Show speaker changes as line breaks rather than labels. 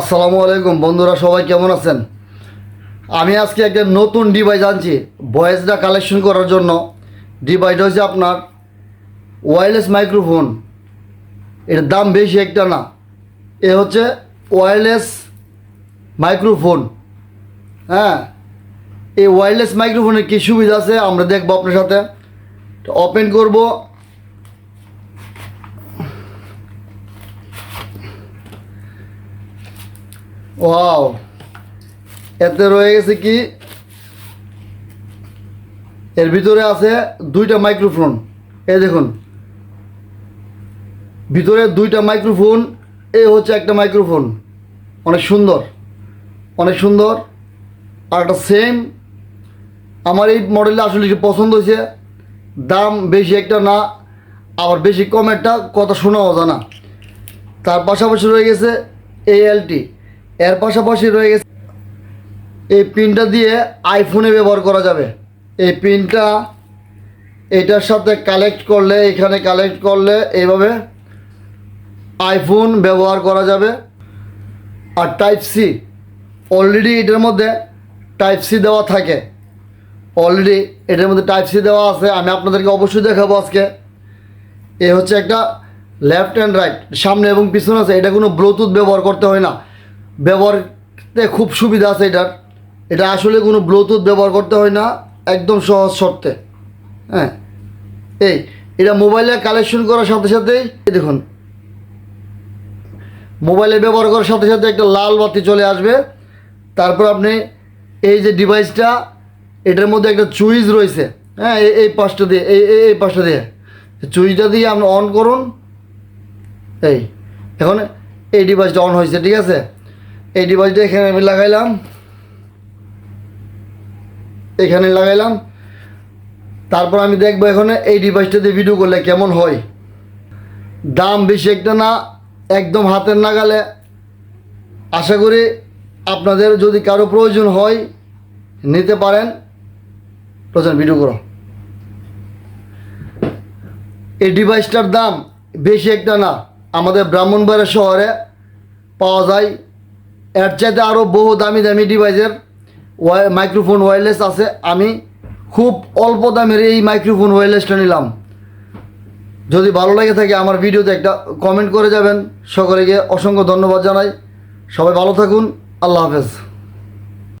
আসসালামু আলাইকুম, বন্ধুরা সবাই কেমন আছেন? আমি আজকে একটা নতুন ডিভাইস আনছি ভয়েসটা কালেকশন করার জন্য। ডিভাইসটা হচ্ছে আপনার ওয়্যারলেস মাইক্রোফোন এর দাম বেশি একটা না। এ হচ্ছে ওয়্যারলেস মাইক্রোফোন হ্যাঁ এই ওয়্যারলেস মাইক্রোফোনের কী সুবিধা আছে? আমরা দেখব আপনার সাথে। ওপেন করব। ওয়াও এতে রয়ে গেছে কি? এর ভিতরে আছে দুইটা মাইক্রোফোন এই দেখুন। ভিতরে দুইটা মাইক্রোফোন এ হচ্ছে একটা মাইক্রোফোন অনেক সুন্দর। অনেক সুন্দর। আর একটা সেম আমার এই মডেলটা আসলে পছন্দ হয়েছে। দাম বেশি একটা না, আবার বেশি কম একটা, কথা শোনাও জানা। তার পাশাপাশি রয়ে গেছে এএলটি এর পাশাপাশি রয়ে গেছে এই পিনটা দিয়ে আইফোনে ব্যবহার করা যাবে। এই পিনটা এটার সাথে কালেক্ট করলে, এখানে কালেক্ট করলে এইভাবে আইফোন ব্যবহার করা যাবে। আর টাইপ সি অলরেডি এটার মধ্যে টাইপ সি দেওয়া থাকে। অলরেডি এটার মধ্যে টাইপ সি দেওয়া আছে, আমি আপনাদেরকে অবশ্যই দেখাবো আজকে। এ হচ্ছে একটা লেফট অ্যান্ড রাইট সামনে এবং পিছনে আছে, এটা কোনো ব্লুটুথ ব্যবহার করতে হয় না। ব্যবহারতে খুব সুবিধা আছে এটার। এটা আসলে কোনো ব্লুটুথ ব্যবহার করতে হয় না, একদম সহজ শর্তে। হ্যাঁ। এই, এটা মোবাইলে কালেকশন করার সাথে সাথেই দেখুন। মোবাইলে ব্যবহার করার সাথে সাথে একটা লাল বাতি চলে আসবে। তারপর আপনি এই যে ডিভাইসটা এটার মধ্যে একটা চুইজ রয়েছে। হ্যাঁ এই পাশটা দিয়ে, এই এই এই পাশটা দিয়ে। চুইজটা দিয়ে আপনি অন করুন। এই, এখন এই ডিভাইসটা অন হয়েছে, ঠিক আছে? এই ডিভাইসটা এখানে আমি লাগাইলাম। এখানে লাগাইলাম। তারপর আমি দেখব এখানে এই ডিভাইসটা দিয়ে ভিডিও করলে কেমন হয়। দাম বেশি একটা না, একদম হাতের নাগালে। আশা করি আপনাদের যদি কারও প্রয়োজন হয়, নিতে পারেন। প্রয়োজন ভিডিও করো। এই ডিভাইসটার দাম বেশি একটা না, আমাদের ব্রাহ্মণবাড়িয়া শহরে পাওয়া যায়। এর চাইতে আরও বহু দামি দামি ডিভাইসের মাইক্রোফোন ওয়্যারলেস আছে। আমি খুব অল্প দামের এই মাইক্রোফোন ওয়্যারলেসটা নিলাম। যদি ভালো লেগে থাকে আমার ভিডিওতে একটা কমেন্ট করে যাবেন। সকলকে অসংখ্য ধন্যবাদ জানাই। সবাই ভালো থাকুন। আল্লাহ হাফেজ।